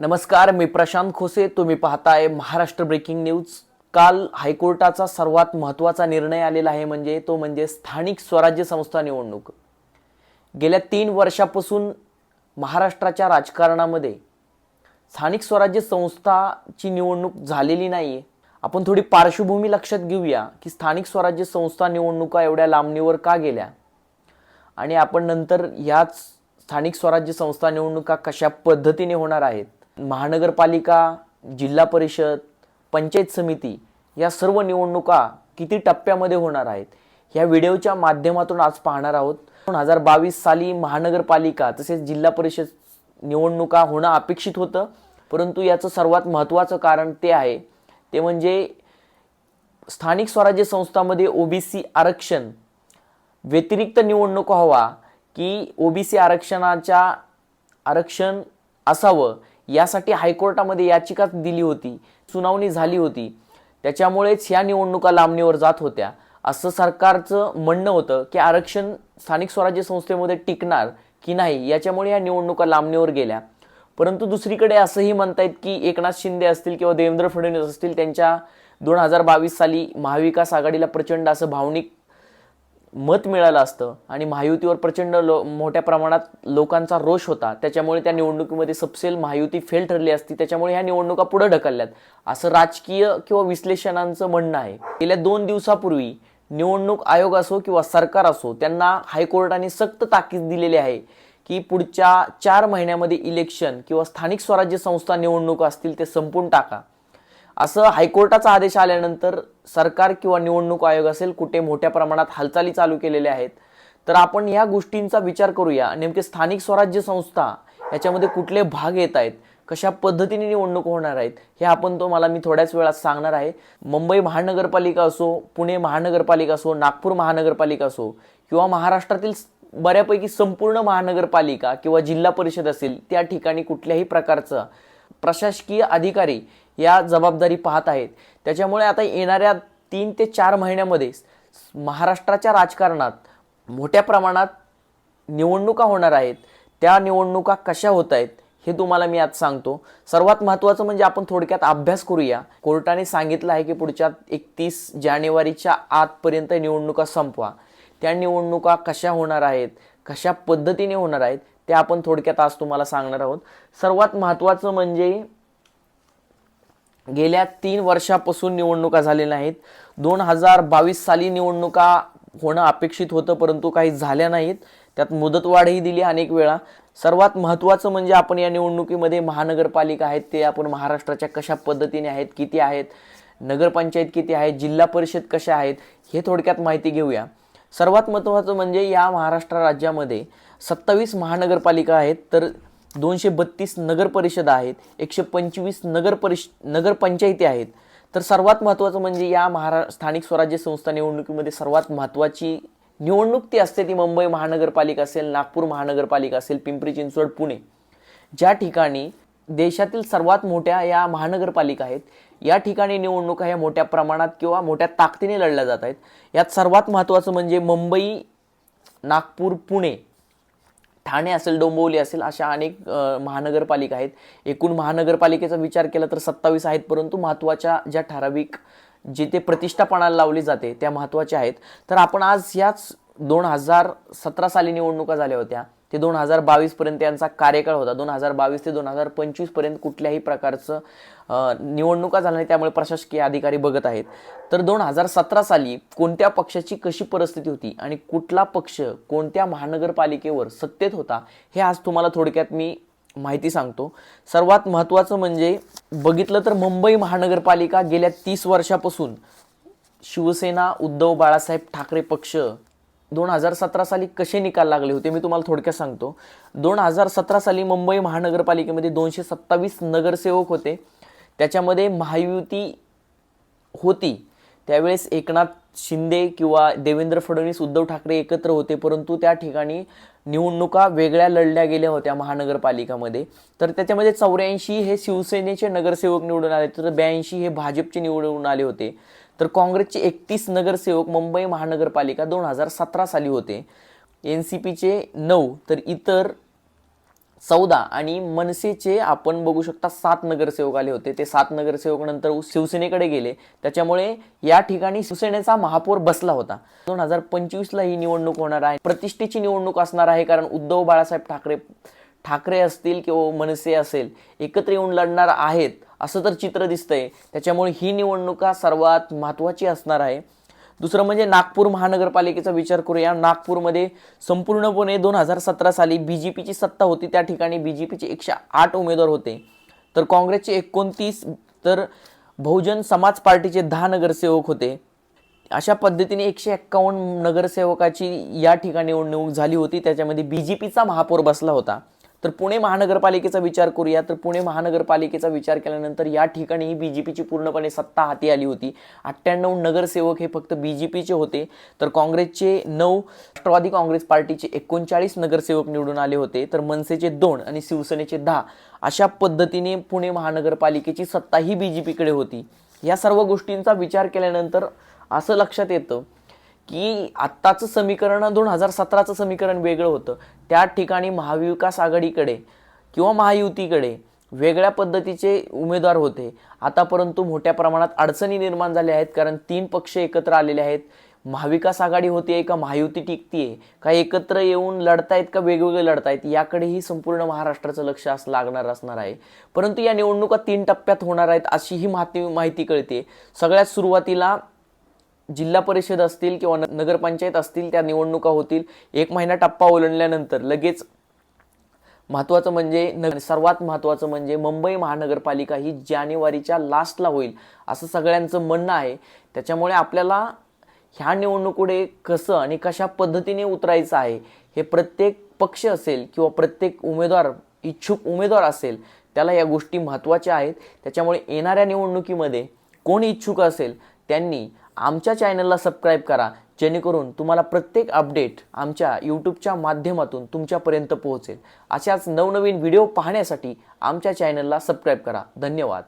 नमस्कार मी प्रशांत खोसे. तुम्ही पाहताय महाराष्ट्र ब्रेकिंग न्यूज. काल हायकोर्टाचा सर्वात महत्त्वाचा निर्णय आलेला आहे म्हणजे तो म्हणजे स्थानिक स्वराज्य संस्था निवडणूक. गेल्या तीन वर्षापासून महाराष्ट्राच्या राजकारणामध्ये स्थानिक स्वराज्य संस्थाची निवडणूक झालेली नाही आहे आपण थोडी पार्श्वभूमी लक्षात घेऊया की स्थानिक स्वराज्य संस्था निवडणुका एवढ्या लांबणीवर का गेल्या? आणि आपण नंतर ह्याच स्थानिक स्वराज्य संस्था निवडणुका कशा पद्धतीने होणार आहेत? महानगरपालिका जिल्हा परिषद पंचायत समिती या सर्व निवडणुका किती टप्प्यामध्ये होणार आहेत? ह्या व्हिडिओच्या माध्यमातून आज पाहणार आहोत. दोन हजार बावीस साली महानगरपालिका तसेच जिल्हा परिषद निवडणुका होणं अपेक्षित होतं. परंतु याचं सर्वात महत्त्वाचं कारण ते आहे. ते म्हणजे स्थानिक स्वराज्य संस्थांमध्ये ओबीसी आरक्षण व्यतिरिक्त निवडणूक व्हावा की ओबीसी आरक्षणाच्या आरक्षण असावं यासाठी हायकोर्टामध्ये याचिका दिली होती सुनावणी झाली होती. त्याच्यामुळेच ह्या निवडणुका लांबणीवर जात होत्या. असं सरकारचं म्हणणं होतं की आरक्षण स्थानिक स्वराज्य संस्थेमध्ये टिकणार की नाही याच्यामुळे या निवडणुका लांबणीवर गेल्या. परंतु दुसरीकडे असंही म्हणतायत की एकनाथ शिंदे असतील किंवा देवेंद्र फडणवीस असतील त्यांच्या दोन हजार बावीस साली महाविकास आघाडीला प्रचंड असं भावनिक मत मिळालं असतं आणि महायुतीवर प्रचंड लो मोठ्या प्रमाणात लोकांचा रोष होता. त्याच्यामुळे त्या निवडणुकीमध्ये सपसेल महायुती फेल ठरली असती. त्याच्यामुळे ह्या निवडणुका पुढे ढकलल्यात. असं राजकीय किंवा विश्लेषणांचं म्हणणं आहे. गेल्या दोन दिवसापूर्वी निवडणूक आयोग असो किंवा सरकार असो त्यांना हायकोर्टाने सक्त ताकीद दिलेली आहे की पुढच्या चार महिन्यामध्ये इलेक्शन किंवा स्थानिक स्वराज्य संस्था निवडणूक असतील ते संपून टाका. असं हायकोर्टाचा आदेश आल्यानंतर सरकार किंवा निवडणूक आयोग असेल कुठे मोठ्या प्रमाणात हालचाली चालू केलेल्या आहेत तर आपण या गोष्टींचा विचार करूया. नेमके स्थानिक स्वराज्य संस्था याच्यामध्ये कुठले भाग येत आहेत कशा पद्धतीने निवडणूक होणार आहेत हे आपण तो मला मी थोड्याच वेळात सांगणार आहे. मुंबई महानगरपालिका असो पुणे महानगरपालिका असो नागपूर महानगरपालिका असो किंवा महाराष्ट्रातील बऱ्यापैकी संपूर्ण महानगरपालिका किंवा जिल्हा परिषद असेल त्या ठिकाणी कुठल्याही प्रकारचं प्रशासकीय अधिकारी या जबाबदारी पाहत आहेत. त्याच्यामुळे आता येणाऱ्या तीन ते चार महिन्यामध्ये महाराष्ट्राच्या राजकारणात मोठ्या प्रमाणात निवडणुका होणार आहेत. त्या निवडणुका कशा होत आहेत हे तुम्हाला मी आज सांगतो. सर्वात महत्त्वाचं म्हणजे आपण थोडक्यात अभ्यास करूया. कोर्टाने सांगितलं आहे की पुढच्या एकतीस जानेवारीच्या आतपर्यंत निवडणुका संपवा. त्या निवडणुका कशा होणार आहेत? कशा पद्धतीने होणार आहेत? ते आपण थोडक्यात आज तुम्हाला सांगणार आहोत. सर्वात महत्त्वाचं म्हणजे गेल्या तीन वर्षापासून निवडणुका झालेल्या नाहीत. दोन हजार बावीस साली निवडणुका होणं अपेक्षित होतं परंतु काही झाल्या नाहीत. त्यात मुदतवाढही दिली अनेक वेळा. सर्वात महत्त्वाचं म्हणजे आपण या निवडणुकीमध्ये महानगरपालिका आहेत ते आपण महाराष्ट्राच्या कशा पद्धतीने आहेत किती आहेत नगरपंचायत किती आहेत जिल्हा परिषद कशा आहेत हे थोडक्यात माहिती घेऊया. सर्वात महत्त्वाचं म्हणजे या महाराष्ट्र राज्यामध्ये सत्तावीस महानगरपालिका आहेत तर दोनशे बत्तीस नगरपरिषदा आहेत एकशे पंचवीस नगर परिष नगरपंचायती आहेत. तर सर्वात महत्त्वाचं म्हणजे या महारा स्थानिक स्वराज्य संस्था निवडणुकीमध्ये सर्वात महत्त्वाची निवडणूक ती असते ती मुंबई महानगरपालिका असेल नागपूर महानगरपालिका असेल पिंपरी चिंचवड पुणे. ज्या ठिकाणी देशातील सर्वात मोठ्या या महानगरपालिका आहेत या ठिकाणी निवडणुका ह्या मोठ्या प्रमाणात किंवा मोठ्या ताकदीने लढल्या जात आहेत. यात सर्वात महत्त्वाचं म्हणजे मुंबई नागपूर पुणे ठाणे असेल डोंबिवली असेल अशा अनेक महानगरपालिका आहेत. एकूण महानगरपालिकेचा विचार केला तर सत्तावीस आहेत परंतु महत्त्वाच्या ज्या ठराविक जिथे प्रतिष्ठापणाला लावली जाते त्या महत्त्वाच्या आहेत. तर आपण आज याच दोन हजार सतरा साली निवडणुका झाल्या होत्या. ते दोन हजार बावीसपर्यंत यांचा कार्यकाळ होता. दोन हजार बावीस ते दोन हजार पंचवीसपर्यंत कुठल्याही प्रकारचं निवडणुका झाल्या नाही त्यामुळे प्रशासकीय अधिकारी बघत आहेत. तर दोन हजार सतरा साली कोणत्या पक्षाची कशी परिस्थिती होती आणि कुठला पक्ष कोणत्या महानगरपालिकेवर सत्तेत होता हे आज तुम्हाला थोडक्यात मी माहिती सांगतो. सर्वात महत्त्वाचं म्हणजे बघितलं तर मुंबई महानगरपालिका गेल्या तीस वर्षापासून शिवसेना उद्धव बाळासाहेब ठाकरे पक्ष दोन हजार सतरा साली कसे निकाल लागले होते मी तुम्हाला थोडक्यात सांगतो. दोन हजार सतरा साली मुंबई महानगरपालिकेमध्ये दोनशे सत्तावीस नगरसेवक होते. त्याच्यामध्ये महायुती होती. त्यावेळेस एकनाथ शिंदे किंवा देवेंद्र फडणवीस उद्धव ठाकरे एकत्र होते परंतु त्या ठिकाणी निवडणुका वेगळ्या लढल्या गेल्या होत्या महानगरपालिकामध्ये. तर त्याच्यामध्ये चौऱ्याऐंशी हे शिवसेनेचे नगरसेवक निवडून आले तर ब्याऐंशी हे भाजपचे निवडून आले होते. तर काँग्रेसचे एकतीस नगरसेवक मुंबई महानगरपालिका दोन हजार सतरा साली होते. एन सी पीचे नऊ तर इतर चौदा आणि मनसेचे आपण बघू शकता सात नगरसेवक आले होते. ते सात नगरसेवक नंतर शिवसेनेकडे गेले. त्याच्यामुळे या ठिकाणी शिवसेनेचा महापौर बसला होता. दोन हजार पंचवीसला ही निवडणूक होणार आहे. प्रतिष्ठेची निवडणूक असणार आहे कारण उद्धव बाळासाहेब ठाकरे ठाकरे असतील किंवा मनसे असेल एकत्र येऊन लढणार आहेत असं तर चित्र दिसतंय. त्याच्यामुळे ही निवडणुका सर्वात महत्त्वाची असणार आहे. दुसरं म्हणजे नागपूर महानगरपालिकेचा विचार करूया. नागपूरमध्ये संपूर्णपणे दोन हजार सतरा साली बी जे पीची सत्ता होती. त्या ठिकाणी बी जे पीचे एकशे आठ उमेदवार होते. तर काँग्रेसचे एकोणतीस तर बहुजन समाज पार्टीचे दहा नगरसेवक होते. अशा पद्धतीने एकशे एक्कावन्न नगरसेवकाची या ठिकाणी निवडणूक झाली होती. त्याच्यामध्ये बी जे पीचा महापौर बसला होता. तर पुणे महानगरपालिकेचा विचार करूया. तर पुणे महानगरपालिकेचा विचार केल्यानंतर या ठिकाणी बी जे पीची पूर्णपणे सत्ता हाती आली होती. अठ्ठ्याण्णव नगरसेवक हे फक्त बी जे पीचे होते. तर काँग्रेसचे नऊ राष्ट्रवादी काँग्रेस पार्टीचे एकोणचाळीस नगरसेवक निवडून आले होते. तर मनसेचे दोन आणि शिवसेनेचे दहा. अशा पद्धतीने पुणे महानगरपालिकेची सत्ता ही बी जे पीकडे होती. या सर्व गोष्टींचा विचार केल्यानंतर असं लक्षात येतं की आत्ताचं समीकरण दोन हजार सतराचं समीकरण वेगळं होतं. त्या ठिकाणी महाविकास आघाडीकडे किंवा महायुतीकडे वेगळ्या पद्धतीचे उमेदवार होते. आता परंतु मोठ्या प्रमाणात अडचणी निर्माण झाल्या आहेत कारण तीन पक्ष एकत्र आलेले आहेत. महाविकास आघाडी होतीये का महायुती टिकतीये? का एकत्र येऊन लढतायत का वेगवेगळे लढतायत? याकडेही संपूर्ण महाराष्ट्राचं लक्ष अस लागणार असणार आहे. परंतु या निवडणुका तीन टप्प्यात होणार आहेत अशीही माहिती माहिती कळते सगळ्यात सुरुवातीला जिल्हा परिषद असतील किंवा न- नगरपंचायत असतील त्या निवडणुका होतील. एक महिना टप्पा ओलांडल्यानंतर लगेच महत्त्वाचं म्हणजे न सर्वात महत्त्वाचं म्हणजे मुंबई महानगरपालिका ही जानेवारीच्या लास्टला होईल असं सगळ्यांचं म्हणणं आहे. त्याच्यामुळे आपल्याला ह्या निवडणुकीकडे कसं आणि कशा पद्धतीने उतरायचं आहे हे प्रत्येक पक्ष असेल किंवा प्रत्येक उमेदवार इच्छुक उमेदवार असेल त्याला या गोष्टी महत्त्वाच्या आहेत. त्याच्यामुळे येणाऱ्या निवडणुकीमध्ये कोण इच्छुक असेल त्यांनी आमच्या चॅनलला सबस्क्राईब करा. जेणेकरून तुम्हाला प्रत्येक अपडेट आमच्या यूट्यूबच्या माध्यमातून तुमच्यापर्यंत पोहोचेल. अशाच नवनवीन व्हिडिओ पाहण्यासाठी आमच्या चॅनलला सबस्क्राईब करा. धन्यवाद.